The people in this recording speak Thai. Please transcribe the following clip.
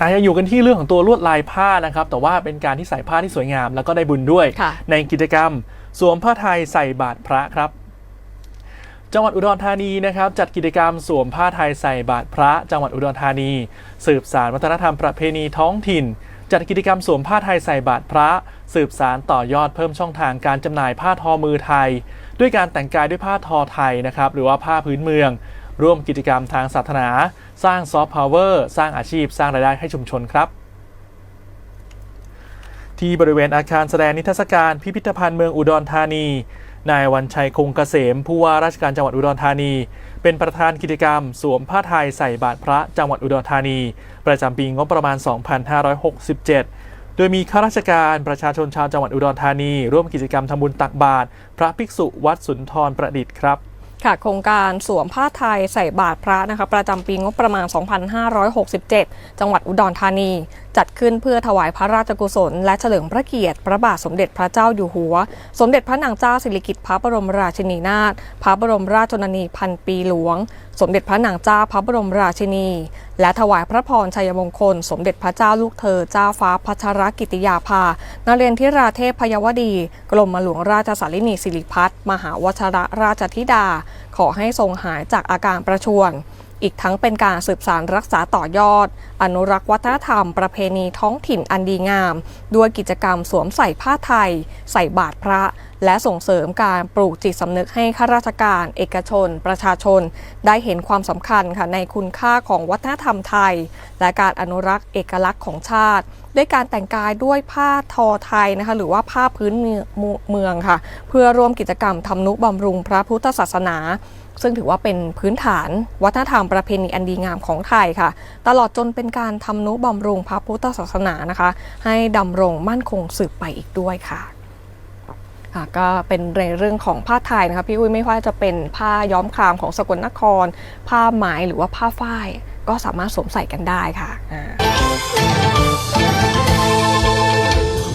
อาจจะอยู่กันที่เรื่องของตัวลวดลายผ้านะครับ แต่ว่าเป็นการที่ใส่ผ้าที่สวยงาม แล้วก็ได้บุญด้วย ค่ะ ในกิจกรรม สวมผ้าไทยใส่บาตรพระครับ จังหวัดอุดรธานีนะครับจัดกิจกรรมสวมผ้าไทยใส่บาตรพระ จังหวัดอุดรธานี สืบสารวัฒนธรรมประเพณีท้องถิ่น จัดกิจกรรมสวมผ้าไทยใส่บาตรพระ สืบสารต่อยอดเพิ่มช่องทางการจำหน่ายผ้าทอมือไทย ด้วยการแต่งกายด้วยผ้าทอไทยนะครับหรือว่าผ้าพื้นเมือง ร่วมกิจกรรมทางศาสนา สร้างซอฟต์พาวเวอร์สร้างอาชีพ สร้างรายได้ให้ชุมชนครับที่บริเวณอาคารแสดงนิทรรศการพิพิธภัณฑ์เมืองอุดรธานี นายวันชัยคงเกษม ผู้ว่าราชการจังหวัดอุดรธานี เป็นประธานกิจกรรม สวมผ้าไทยใส่บาตรพระจังหวัดอุดรธานี ประจำปีงบประมาณ 2567 โดยมีข้าราชการประชาชนชาวจังหวัดอุดรธานี ร่วมกิจกรรมทำบุญตักบาตรพระภิกษุวัดสุนทรประดิษฐ์ครับ ค่ะโครงการสวมผ้าไทยใส่บาตรพระนะคะประจำปีงบประมาณ 2567 จังหวัดอุดรธานี จัดขึ้นเพื่อถวายพระราชกุศล และเฉลิมพระเกียรติพระบาทสมเด็จพระเจ้าอยู่หัว สมเด็จพระนางเจ้าสิริกิติ์พระบรมราชินีนาถพระบรมราชชนนีพันปีหลวง สมเด็จพระนางเจ้าพระบรมราชินี และถวายพระพรชัยมงคล สมเด็จพระเจ้าลูกเธอเจ้าฟ้าพัชรกิติยาภานเรนทิราเทพพยวดี กรมหลวงราชสารินีสิริพัฒน์มหาวชรราชธิดา ขอให้ทรงหายจากอาการประชวร อีกทั้งเป็นการสืบสารรักษาต่อยอด อนุรักษ์วัฒนธรรมประเพณีท้องถิ่นอันดีงาม ด้วยกิจกรรมสวมใส่ผ้าไทย ใส่บาตรพระ และส่งเสริมการปลูกจิตสำนึกให้ข้าราชการ เอกชน ประชาชน ได้เห็นความสำคัญค่ะในคุณค่าของวัฒนธรรมไทย และการอนุรักษ์เอกลักษณ์ของชาติ ด้วยการแต่งกายด้วยผ้าทอไทยนะคะหรือว่าผ้าพื้นเมืองค่ะ เพื่อร่วมกิจกรรมทำนุบำรุงพระพุทธศาสนา ซึ่งถือว่าเป็นพื้นฐาน วัฒนธรรมประเพณีอันดีงามของไทยค่ะ ตลอดจนเป็นการทำนุบำรุงพระพุทธศาสนานะคะ ให้ดำรงมั่นคงสืบไปอีกด้วยค่ะค่ะก็เป็นในเรื่องของผ้าไทยนะคะพี่อุ้ยไม่ว่าจะเป็นผ้าย้อมครามของสกลนคร ผ้าไหมหรือว่าผ้าฝ้าย ก็สามารถสวมใส่กันได้ค่ะ